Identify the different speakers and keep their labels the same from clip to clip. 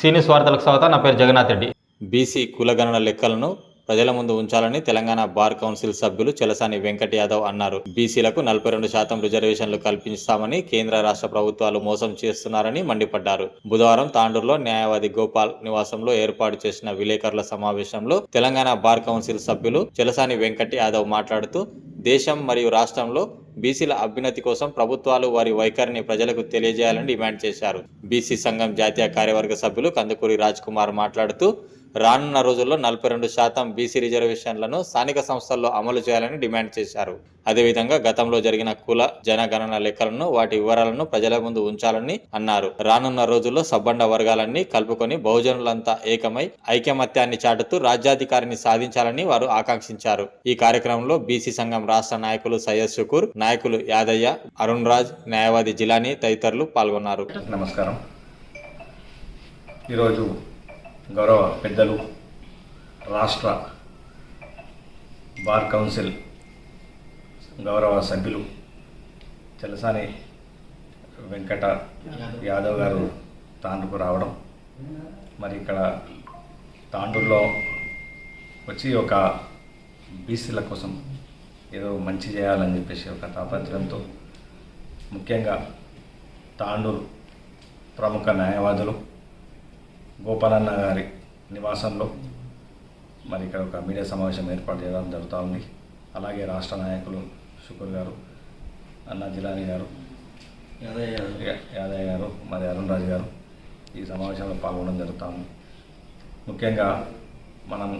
Speaker 1: సీనియస్ వార్తలకు స్వాగతం. నా పేరు జగన్నాథ్ రెడ్డి.
Speaker 2: బీసీ కులగణన లెక్కలను ప్రజల ముందు ఉంచాలని తెలంగాణ బార్ కౌన్సిల్ సభ్యులు చెలసాని వెంకట్ యాదవ్ అన్నారు. బీసీలకు నలభై రెండు శాతం రిజర్వేషన్లు కల్పిస్తామని కేంద్ర రాష్ట్ర ప్రభుత్వాలు మోసం చేస్తున్నారని మండిపడ్డారు. బుధవారం తాండూరులో న్యాయవాది గోపాల్ నివాసంలో ఏర్పాటు చేసిన విలేకరుల సమావేశంలో తెలంగాణ బార్ కౌన్సిల్ సభ్యులు చెలసాని వెంకట యాదవ్ మాట్లాడుతూ దేశం మరియు రాష్ట్రంలో బీసీల అభ్యున్నతి కోసం ప్రభుత్వాలు వారి వైఖరిని ప్రజలకు తెలియజేయాలని డిమాండ్ చేశారు. బీసీ సంఘం జాతీయ కార్యవర్గ సభ్యులు కందుకూరి రాజ్ కుమార్ మాట్లాడుతూ రానున్న రోజుల్లో నలభై రెండు శాతం బీసీ రిజర్వేషన్లను స్థానిక సంస్థల్లో అమలు చేయాలని డిమాండ్ చేశారు. అదేవిధంగా గతంలో జరిగిన కుల జనగణన లెక్కలను వాటి వివరాలను ప్రజల ముందు ఉంచాలని అన్నారు. రానున్న రోజుల్లో సబ్బండ వర్గాలన్నీ కలుపుకొని బహుజనులంతా ఏకమై ఐకమత్యాన్ని చాటుతూ రాజ్యాధికారిని సాధించాలని వారు ఆకాంక్షించారు. ఈ కార్యక్రమంలో బీసీ సంఘం రాష్ట్ర నాయకులు సయ్యద్ షుకూర్ నాయకులు యాదయ్య అరుణ్ రాజ్ న్యాయవాది జిలానీ తదితరులు పాల్గొన్నారు.
Speaker 3: నమస్కారం. ఈరోజు గౌరవ పెద్దలు రాష్ట్ర బార్ కౌన్సిల్ గౌరవ సభ్యులు చలసాని వెంకట యాదవ్ గారు తాండూకు రావడం. మరి ఇక్కడ తాండూరులో వచ్చి ఒక బీసీల కోసం ఏదో మంచి చేయాలని చెప్పేసి ఒక తాపత్రయంతో ముఖ్యంగా తాండూరు ప్రముఖ న్యాయవాదులు గోపాలన్న గారి నివాసంలో మరి ఇక్కడ ఒక మీడియా సమావేశం ఏర్పాటు చేయడం జరుగుతూ ఉంది అలాగే రాష్ట్ర నాయకులు శుకర్ గారు అన్నా జిలానీ గారు యాదయ్య గారు. మరి అరుణ్ రాజు గారు ఈ సమావేశంలో పాల్గొనడం జరుగుతూ ఉంది ముఖ్యంగా మనం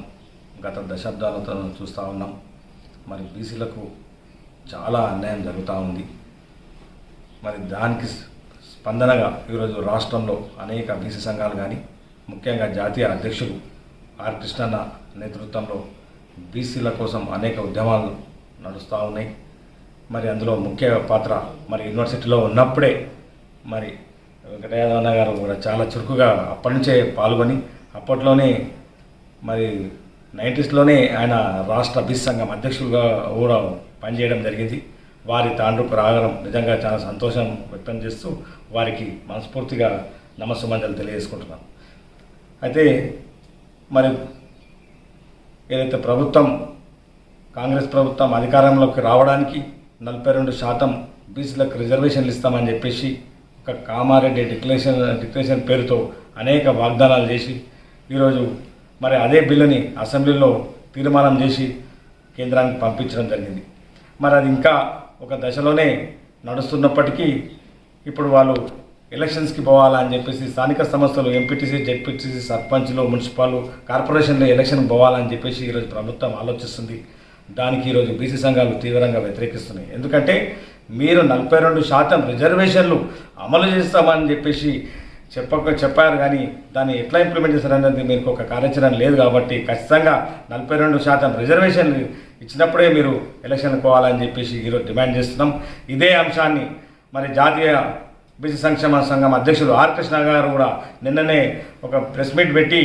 Speaker 3: గత దశాబ్దాలతో చూస్తూ ఉన్నాం. మరి బీసీలకు చాలా అన్యాయం జరుగుతూ ఉంది. మరి దానికి స్పందనగా ఈరోజు రాష్ట్రంలో అనేక బీసీ సంఘాలు కానీ ముఖ్యంగా జాతీయ అధ్యక్షులు ఆర్ కృష్ణన్న నేతృత్వంలో బీసీల కోసం అనేక ఉద్యమాలు నడుస్తూ ఉన్నాయి. మరి అందులో ముఖ్య పాత్ర మరి యూనివర్సిటీలో ఉన్నప్పుడే మరి వెంకటయాదవన్న గారు కూడా చాలా చురుకుగా అప్పటి నుంచే పాల్గొని అప్పట్లోనే మరి నైంటీస్లోనే ఆయన రాష్ట్ర బీసీ సంఘం అధ్యక్షులుగా కూడా పనిచేయడం జరిగింది. వారి తాండ్రుకు రాగడం నిజంగా చాలా సంతోషం వ్యక్తం చేస్తూ వారికి మనస్ఫూర్తిగా నమస్సుమంజలు తెలియజేసుకుంటున్నాను అయితే మరి ఏదైతే ప్రభుత్వం కాంగ్రెస్ ప్రభుత్వం అధికారంలోకి రావడానికి నలభై రెండు శాతం బీసీలకు రిజర్వేషన్లు ఇస్తామని చెప్పేసి ఒక కామారెడ్డి డిక్లరేషన్ డిక్లరేషన్ పేరుతో అనేక వాగ్దానాలు చేసి ఈరోజు మరి అదే బిల్లుని అసెంబ్లీలో తీర్మానం చేసి కేంద్రానికి పంపించడం జరిగింది. మరి అది ఇంకా ఒక దశలోనే నడుస్తున్నప్పటికీ ఇప్పుడు వాళ్ళు ఎలక్షన్స్కి పోవాలని చెప్పేసి స్థానిక సంస్థలు ఎంపీటీసీ జెడ్పీటీసీ సర్పంచ్లు మున్సిపల్ కార్పొరేషన్లో ఎలక్షన్కి పోవాలని చెప్పేసి ఈరోజు ప్రభుత్వం ఆలోచిస్తుంది. దానికి ఈరోజు బీసీ సంఘాలు తీవ్రంగా వ్యతిరేకిస్తున్నాయి. ఎందుకంటే మీరు నలభై రెండు శాతం రిజర్వేషన్లు అమలు చేస్తామని చెప్పేసి చెప్పక చెప్పారు కానీ దాన్ని ఎట్లా ఇంప్లిమెంట్ చేశారనేది మీకు ఒక కార్యాచరణ లేదు కాబట్టి ఖచ్చితంగా నలభై రెండు శాతం రిజర్వేషన్లు ఇచ్చినప్పుడే మీరు ఎలక్షన్కి పోవాలని చెప్పేసి ఈరోజు డిమాండ్ చేస్తున్నాం. ఇదే అంశాన్ని మరి జాతీయ బీసీ సంక్షేమ సంఘం అధ్యక్షులు ఆర్ కృష్ణ గారు కూడా నిన్ననే ఒక ప్రెస్ మీట్ పెట్టి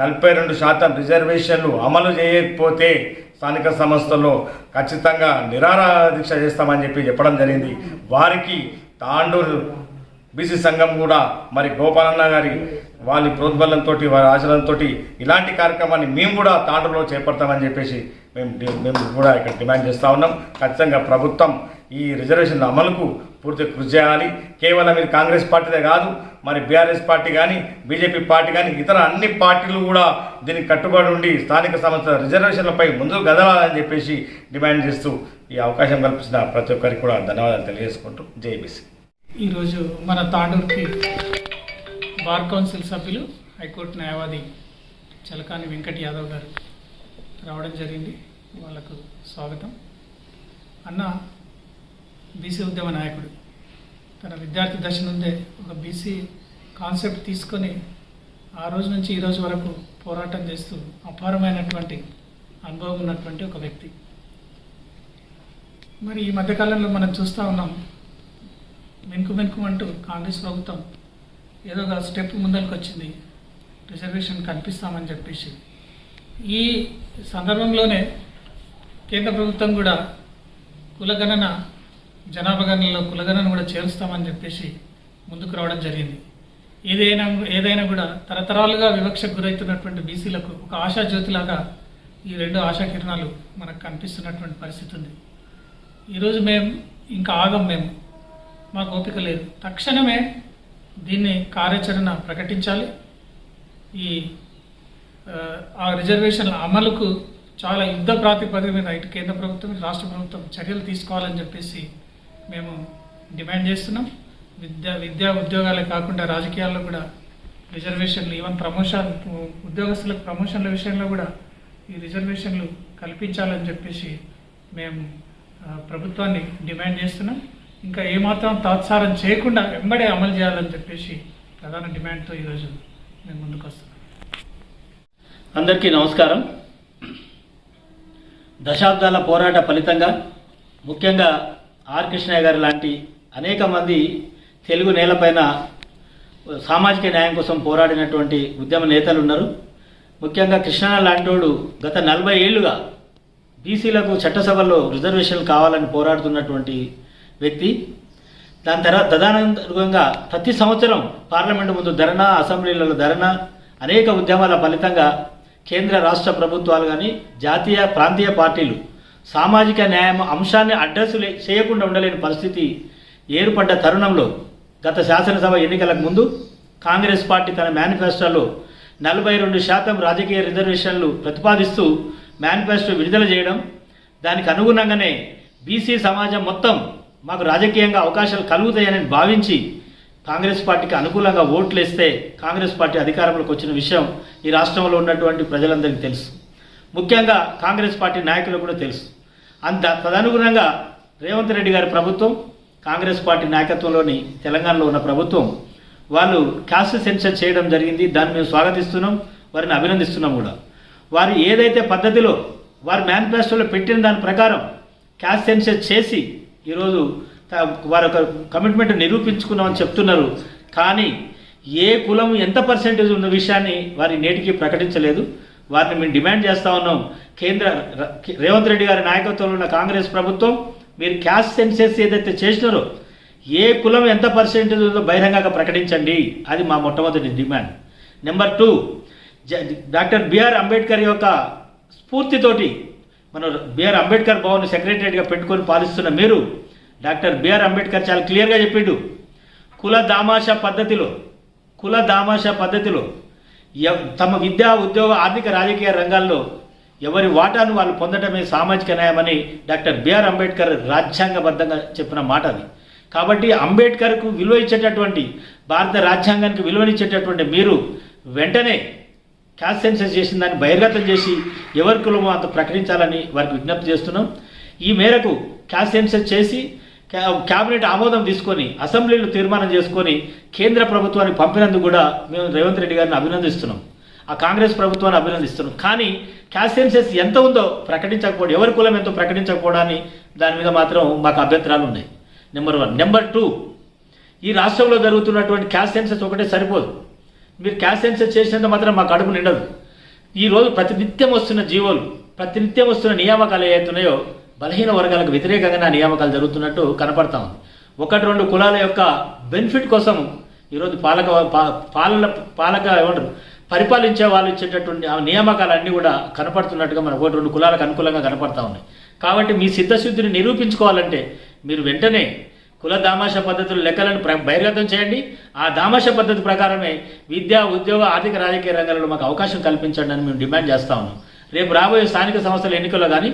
Speaker 3: నలభై రెండు శాతం రిజర్వేషన్లు అమలు చేయకపోతే స్థానిక సంస్థల్లో ఖచ్చితంగా నిరాహార దీక్ష చేస్తామని చెప్పి చెప్పడం జరిగింది. వారికి తాండూరు బీసీ సంఘం కూడా మరి గోపాలన్న గారి వాళ్ళ ప్రోద్బలంతో వారి ఆచరణతో ఇలాంటి కార్యక్రమాన్ని మేము కూడా తాండూరులో చేపడతామని చెప్పేసి మేము మేము కూడా ఇక్కడ డిమాండ్ చేస్తూ ఉన్నాం. ఖచ్చితంగా ప్రభుత్వం ఈ రిజర్వేషన్ల అమలుకు పూర్తి కృషి చేయాలి. కేవలం ఇది కాంగ్రెస్ పార్టీదే కాదు మరి బీఆర్ఎస్ పార్టీ కానీ బీజేపీ పార్టీ కానీ ఇతర అన్ని పార్టీలు కూడా దీనికి కట్టుబడి ఉండి స్థానిక సంస్థల రిజర్వేషన్లపై ముందుకు కదలాలని చెప్పేసి డిమాండ్ చేస్తూ ఈ అవకాశం కల్పించిన ప్రతి ఒక్కరికి కూడా ధన్యవాదాలు తెలియజేసుకుంటూ జేబీసీ
Speaker 4: ఈరోజు మన తాండూరుకి బార్ కౌన్సిల్ సభ్యులు హైకోర్టు న్యాయవాది చలకాని వెంకట్ యాదవ్ గారు రావడం జరిగింది. వాళ్ళకు స్వాగతం. అన్న బీసీ ఉద్యమ నాయకుడు. తన విద్యార్థి దశ నుండే ఒక బీసీ కాన్సెప్ట్ తీసుకొని ఆ రోజు నుంచి ఈ రోజు వరకు పోరాటం చేస్తూ అపారమైనటువంటి అనుభవం ఉన్నటువంటి ఒక వ్యక్తి. మరి ఈ మధ్యకాలంలో మనం చూస్తూ ఉన్నాం మెనుకు వెనుక అంటూ కాంగ్రెస్ ప్రభుత్వం ఏదో ఒక స్టెప్ ముందరికి వచ్చింది రిజర్వేషన్ కల్పిస్తామని చెప్పేసి. ఈ సందర్భంలోనే కేంద్ర ప్రభుత్వం కూడా కులగణన జనాభా గణనలో కులగణన కూడా చేరుస్తామని చెప్పేసి ముందుకు రావడం జరిగింది. ఏదైనా ఏదైనా కూడా తరతరాలుగా వివక్షకు గురవుతున్నటువంటి బీసీలకు ఒక ఆశా జ్యోతిలాగా ఈ రెండు ఆశా కిరణాలు మనకు కనిపిస్తున్నటువంటి పరిస్థితి ఉంది. ఈరోజు మేము ఇంకా ఆగం మేము. మాకు ఓపిక లేదు. తక్షణమే దీన్ని కార్యాచరణ ప్రకటించాలి. ఈ ఆ, రిజర్వేషన్ల అమలుకు చాలా యుద్ధ ప్రాతిపదిక మీద ఇటు కేంద్ర ప్రభుత్వం రాష్ట్ర ప్రభుత్వం చర్యలు తీసుకోవాలని చెప్పేసి మేము డిమాండ్ చేస్తున్నాం. విద్యా విద్యా ఉద్యోగాలే కాకుండా రాజకీయాల్లో కూడా రిజర్వేషన్లు ఈవెన్ ప్రమోషన్ ఉద్యోగస్తులకు ప్రమోషన్ల విషయంలో కూడా ఈ రిజర్వేషన్లు కల్పించాలని చెప్పేసి మేము ప్రభుత్వాన్ని డిమాండ్ చేస్తున్నాం. ఇంకా ఏమాత్రం తాత్సారం చేయకుండా వెంబడే అమలు చేయాలని చెప్పేసి ప్రధాన డిమాండ్తో ఈరోజు మేము ముందుకు వస్తున్నాం.
Speaker 5: అందరికీ నమస్కారం. దశాబ్దాల పోరాట ఫలితంగా ముఖ్యంగా ఆర్ కృష్ణయ్య గారు లాంటి అనేక మంది తెలుగు నేలపైన సామాజిక న్యాయం కోసం పోరాడినటువంటి ఉద్యమ నేతలు ఉన్నారు. ముఖ్యంగా కృష్ణ లాంటోడు గత నలభై ఏళ్ళుగా బీసీలకు చట్టసభలో రిజర్వేషన్లు కావాలని పోరాడుతున్నటువంటి వ్యక్తి. దాని తర్వాత తదనంతరంగా ప్రతి సంవత్సరం పార్లమెంటు ముందు ధర్నా అసెంబ్లీలలో ధర్నా అనేక ఉద్యమాల ఫలితంగా కేంద్ర రాష్ట్ర ప్రభుత్వాలు కానీ జాతీయ ప్రాంతీయ పార్టీలు సామాజిక న్యాయం అంశాన్ని అడ్రస్ చేయకుండా ఉండలేని పరిస్థితి ఏర్పడ్డ తరుణంలో గత శాసనసభ ఎన్నికలకు ముందు కాంగ్రెస్ పార్టీ తన మేనిఫెస్టోలో నలభై రెండు శాతం రాజకీయ రిజర్వేషన్లు ప్రతిపాదిస్తూ మేనిఫెస్టో విడుదల చేయడం దానికి అనుగుణంగానే బీసీ సమాజం మొత్తం మాకు రాజకీయంగా అవకాశాలు కలుగుతాయని భావించి కాంగ్రెస్ పార్టీకి అనుకూలంగా ఓట్లు వేస్తే కాంగ్రెస్ పార్టీ అధికారంలోకి వచ్చిన విషయం ఈ రాష్ట్రంలో ఉన్నటువంటి ప్రజలందరికీ తెలుసు. ముఖ్యంగా కాంగ్రెస్ పార్టీ నాయకులకు కూడా తెలుసు. అంత తదనుగుణంగా రేవంత్ రెడ్డి గారి ప్రభుత్వం కాంగ్రెస్ పార్టీ నాయకత్వంలోని తెలంగాణలో ఉన్న ప్రభుత్వం వాళ్ళు క్యాస్ట్ సెన్సర్ చేయడం జరిగింది. దాన్ని మేము స్వాగతిస్తున్నాం. వారిని అభినందిస్తున్నాం కూడా. వారు ఏదైతే పద్ధతిలో వారి మేనిఫెస్టోలో పెట్టిన దాని ప్రకారం క్యాస్ట్ సెన్సర్ చేసి ఈరోజు త- వారి యొక్క కమిట్మెంట్ నిరూపించుకున్నామని చెప్తున్నారు. కానీ ఏ కులం ఎంత పర్సెంటేజ్ ఉన్న విషయాన్ని వారి నేటికి ప్రకటించలేదు. వారిని మేము డిమాండ్ చేస్తూ ఉన్నాం. కేంద్ర రేవంత్ రెడ్డి గారి నాయకత్వంలో ఉన్న కాంగ్రెస్ ప్రభుత్వం మీరు క్యాష్ సెన్సెస్ ఏదైతే చేసినారో ఏ కులం ఎంత పర్సెంటేజ్ ఉందో బహిరంగంగా ప్రకటించండి. అది మా మొట్టమొదటి డిమాండ్. నెంబర్ టూ జ- డాక్టర్ బిఆర్ అంబేద్కర్ యొక్క స్ఫూర్తితోటి మన బిఆర్ అంబేద్కర్ భవన్ సెక్రటరియట్గా పెట్టుకొని పాలిస్తున్న మీరు డాక్టర్ బిఆర్ అంబేద్కర్ చాలా క్లియర్గా చెప్పిండు. కుల దామాషా పద్ధతిలో కుల దామాషా పద్ధతిలో తమ విద్యా ఉద్యోగ ఆర్థిక రాజకీయ రంగాల్లో ఎవరి వాటాను వాళ్ళు పొందడమే సామాజిక న్యాయమని డాక్టర్ బిఆర్ అంబేద్కర్ రాజ్యాంగబద్ధంగా చెప్పిన మాట అది. కాబట్టి అంబేద్కర్కు విలువ ఇచ్చేటటువంటి భారత రాజ్యాంగానికి విలువనిచ్చేటటువంటి మీరు వెంటనే క్యాస్ట్ సెన్సస్ చేసిన దాన్ని బహిర్గతం చేసి ఎవరి కులమో అంత ప్రకటించాలని వారికి విజ్ఞప్తి చేస్తున్నాం. ఈ మేరకు క్యాస్ట్ సెన్సెస్ చేసి క్యాబినెట్ ఆమోదం తీసుకొని అసెంబ్లీలో తీర్మానం చేసుకొని కేంద్ర ప్రభుత్వానికి పంపినందుకు కూడా మేము రేవంత్ రెడ్డి గారిని అభినందిస్తున్నాం. ఆ కాంగ్రెస్ ప్రభుత్వాన్ని అభినందిస్తున్నాం. కానీ క్యాస్ట్ సెన్సెస్ ఎంత ఉందో ప్రకటించకపోవడం ఎవరి కులం ఎంతో ప్రకటించకపోవడాన్ని దాని మీద మాత్రం మాకు అభ్యంతరాలు ఉన్నాయి. నెంబర్ వన్ నెంబర్ టూ ఈ రాష్ట్రంలో జరుగుతున్నటువంటి క్యాస్ట్ సెన్సెస్ ఒకటే సరిపోదు. మీరు క్యాస్ట్ సెన్సెస్ చేసినంత మాత్రం మా కడుపు నిండదు. ఈరోజు ప్రతినిత్యం వస్తున్న జీవోలు ప్రతినిత్యం వస్తున్న నియామకాలు ఏవైతున్నాయో బలహీన వర్గాలకు వ్యతిరేకంగా నియామకాలు జరుగుతున్నట్టు కనపడతా ఉంది. ఒకటి రెండు కులాల యొక్క బెనిఫిట్ కోసం ఈరోజు పాలక పా- పాలన పాలక ఏమంటారు పరిపాలించే వాళ్ళు ఇచ్చేటటువంటి ఆ నియామకాలన్నీ కూడా కనపడుతున్నట్టుగా మనకు ఒకటి రెండు కులాలకు అనుకూలంగా కనపడతా ఉన్నాయి. కాబట్టి మీ సిద్ధశుద్ధిని నిరూపించుకోవాలంటే మీరు వెంటనే కుల దామాష పద్ధతుల లెక్కలను బహిర్గతం చేయండి. ఆ దామాష పద్ధతి ప్రకారమే విద్యా ఉద్యోగ ఆర్థిక రాజకీయ రంగాలలో మాకు అవకాశం కల్పించండి అని మేము డిమాండ్ చేస్తా ఉన్నాం. రేపు రాబోయే స్థానిక సంస్థల ఎన్నికల్లో కానీ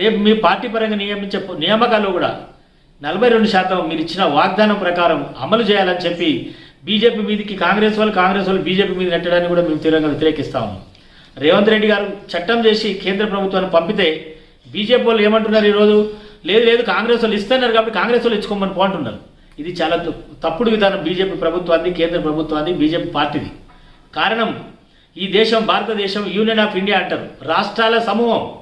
Speaker 5: రేపు మీ పార్టీ పరంగా నియమించే నియామకాలు కూడా నలభై రెండు శాతం మీరు ఇచ్చిన వాగ్దానం ప్రకారం అమలు చేయాలని చెప్పి బీజేపీ మీదకి కాంగ్రెస్ వాళ్ళు కాంగ్రెస్ వాళ్ళు బీజేపీ మీద నెట్టడాన్ని కూడా మేము తీవ్రంగా వ్యతిరేకిస్తా ఉన్నాం. రేవంత్ రెడ్డి గారు చట్టం చేసి కేంద్ర ప్రభుత్వాన్ని పంపితే బీజేపీ వాళ్ళు ఏమంటున్నారు ఈరోజు? లేదు లేదు కాంగ్రెస్ వాళ్ళు ఇస్తున్నారు కాబట్టి కాంగ్రెస్ వాళ్ళు ఇచ్చుకోమని పోంటున్నారు. ఇది చాలా తప్పు- తప్పుడు విధానం బీజేపీ ప్రభుత్వాన్ని కేంద్ర ప్రభుత్వాన్ని బీజేపీ పార్టీది. కారణం ఈ దేశం భారతదేశం యూనియన్ ఆఫ్ ఇండియా అంటారు. రాష్ట్రాల సమూహం.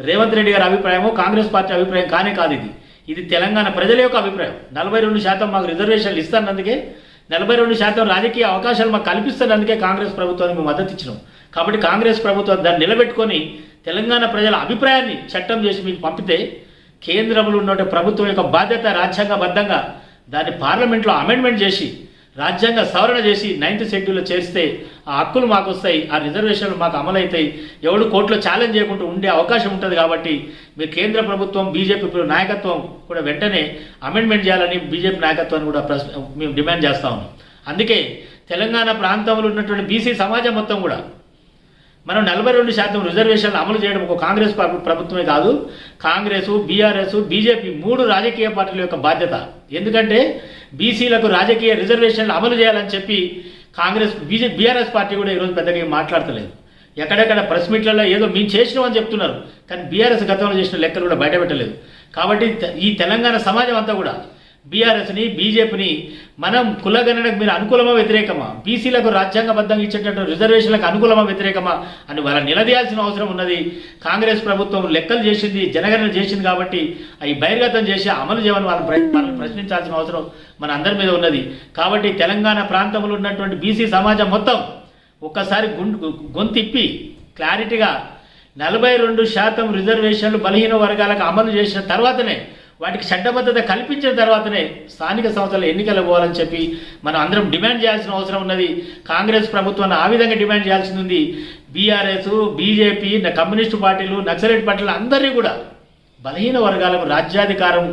Speaker 5: రేవంత్ రెడ్డి గారి అభిప్రాయము కాంగ్రెస్ పార్టీ అభిప్రాయం కానే కాదు ఇది. ఇది తెలంగాణ ప్రజల యొక్క అభిప్రాయం. నలభై రెండు శాతం మాకు రిజర్వేషన్లు ఇస్తానందుకే నలభై రెండు శాతం రాజకీయ అవకాశాలు మాకు కల్పిస్తున్నందుకే కాంగ్రెస్ ప్రభుత్వానికి మేము మద్దతు ఇచ్చినాం. కాబట్టి కాంగ్రెస్ ప్రభుత్వం దాన్ని నిలబెట్టుకొని తెలంగాణ ప్రజల అభిప్రాయాన్ని చట్టం చేసి మీకు పంపితే కేంద్రంలో ఉన్న ప్రభుత్వం యొక్క బాధ్యత రాజ్యాంగబద్ధంగా దాన్ని పార్లమెంట్లో అమెండ్మెంట్ చేసి రాజ్యాంగ సవరణ చేసి నైన్త్ షెడ్యూల్లో చేరిస్తే ఆ హక్కులు మాకు వస్తాయి ఆ రిజర్వేషన్లు మాకు అమలవుతాయి. ఎవడు కోర్టులో ఛాలెంజ్ చేయకుండా ఉండే అవకాశం ఉంటుంది కాబట్టి మీరు కేంద్ర ప్రభుత్వం బీజేపీ నాయకత్వం కూడా వెంటనే అమెండ్మెంట్ చేయాలని బీజేపీ నాయకత్వాన్ని కూడా ప్రశ్న మేము డిమాండ్ చేస్తా ఉన్నాం. అందుకే తెలంగాణ ప్రాంతంలో ఉన్నటువంటి బీసీ సమాజం మొత్తం కూడా మనం నలభై రెండు శాతం రిజర్వేషన్లు అమలు చేయడం ఒక కాంగ్రెస్ ప్రభుత్వమే కాదు కాంగ్రెస్ బీఆర్ఎస్ బీజేపీ మూడు రాజకీయ పార్టీల యొక్క బాధ్యత. ఎందుకంటే బీసీలకు రాజకీయ రిజర్వేషన్లు అమలు చేయాలని చెప్పి కాంగ్రెస్ బీజే బీఆర్ఎస్ పార్టీ కూడా ఈరోజు పెద్దగా మాట్లాడతలేదు. ఎక్కడెక్కడ ప్రెస్ మీట్లలో ఏదో మేము చేసినామని చెప్తున్నారు కానీ బీఆర్ఎస్ గతంలో చేసిన లెక్కలు కూడా బయటపెట్టలేదు. కాబట్టి ఈ తెలంగాణ సమాజం అంతా కూడా బీఆర్ఎస్ని బీజేపీని మనం కులగణనకు మీరు అనుకూలమా వ్యతిరేకమా? బీసీలకు రాజ్యాంగబద్ధంగా ఇచ్చేటట్టు రిజర్వేషన్లకు అనుకూలమా వ్యతిరేకమా? అని వాళ్ళని నిలదీయాల్సిన అవసరం ఉన్నది. కాంగ్రెస్ ప్రభుత్వం లెక్కలు చేసింది జనగణన చేసింది కాబట్టి అవి బహిర్గతం చేసి అమలు చేయమని వాళ్ళని ప్రశ్నించాల్సిన అవసరం మన అందరి మీద ఉన్నది. కాబట్టి తెలంగాణ ప్రాంతంలో ఉన్నటువంటి బీసీ సమాజం మొత్తం ఒక్కసారి గుండు గొంతిప్పి క్లారిటీగా నలభై రెండు శాతం రిజర్వేషన్లు బలహీన వర్గాలకు అమలు చేసిన తర్వాతనే వాటికి చట్టబద్ధత కల్పించిన తర్వాతనే స్థానిక సంస్థల ఎన్నికలు పోవాలని చెప్పి మనం అందరం డిమాండ్ చేయాల్సిన అవసరం ఉన్నది. కాంగ్రెస్ ప్రభుత్వాన్ని ఆ విధంగా డిమాండ్ చేయాల్సి ఉంది. బీఆర్ఎస్ బీజేపీ కమ్యూనిస్టు పార్టీలు నక్సలైట్ పార్టీలు అందరినీ కూడా బలహీన వర్గాలకు రాజ్యాధికారం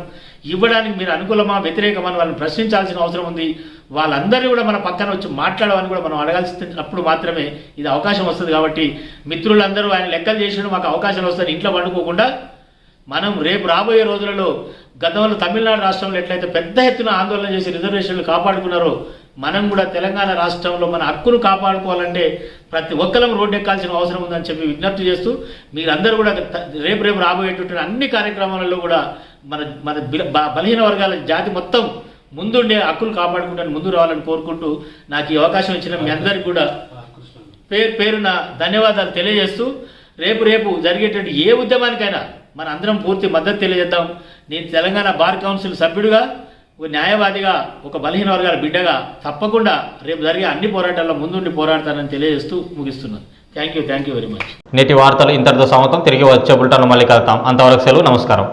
Speaker 5: ఇవ్వడానికి మీరు అనుకూలమా వ్యతిరేకమని వాళ్ళని ప్రశ్నించాల్సిన అవసరం ఉంది. వాళ్ళందరినీ కూడా మన పక్కన వచ్చి మాట్లాడమని కూడా మనం అడగాల్సినప్పుడు మాత్రమే ఇది అవకాశం వస్తుంది కాబట్టి మిత్రులందరూ ఆయన లెక్కలు చేసిన మాకు అవకాశం వస్తుంది ఇంట్లో పండుకోకుండా మనం రేపు రాబోయే రోజులలో గతంలో తమిళనాడు రాష్ట్రంలో ఎట్లయితే పెద్ద ఎత్తున ఆందోళన చేసి రిజర్వేషన్లు కాపాడుకున్నారో మనం కూడా తెలంగాణ రాష్ట్రంలో మన హక్కును కాపాడుకోవాలంటే ప్రతి ఒక్కరం రోడ్డు ఎక్కాల్సిన అవసరం ఉందని చెప్పి విజ్ఞప్తి చేస్తూ మీరందరూ కూడా రేపు రేపు రాబోయేటటువంటి అన్ని కార్యక్రమాలలో కూడా మన మన బిల- బ- బలహీన వర్గాల జాతి మొత్తం ముందుండే హక్కులు కాపాడుకుంటాను ముందు రావాలని కోరుకుంటూ నాకు ఈ అవకాశం ఇచ్చిన మీ అందరికీ కూడా పేరు పేరున ధన్యవాదాలు తెలియజేస్తూ రేపు రేపు జరిగేటువంటి ఏ ఉద్యమానికైనా మన అందరం పూర్తి మద్దతు తెలియజేద్దాం. నేను తెలంగాణ బార్ కౌన్సిల్ సభ్యుడిగా ఒక న్యాయవాదిగా ఒక బలహీన వర్గాల బిడ్డగా తప్పకుండా రేపు జరిగే అన్ని పోరాటాల్లో ముందుండి పోరాడతానని తెలియజేస్తూ ముగిస్తున్నాను. Thank you thank you very much
Speaker 1: నేటి వార్తలు ఇంతటితో సమతం తిరిగి వచ్చే బుల్టాను మళ్ళీ కలుతాం అంతవరకు సెలవు నమస్కారం.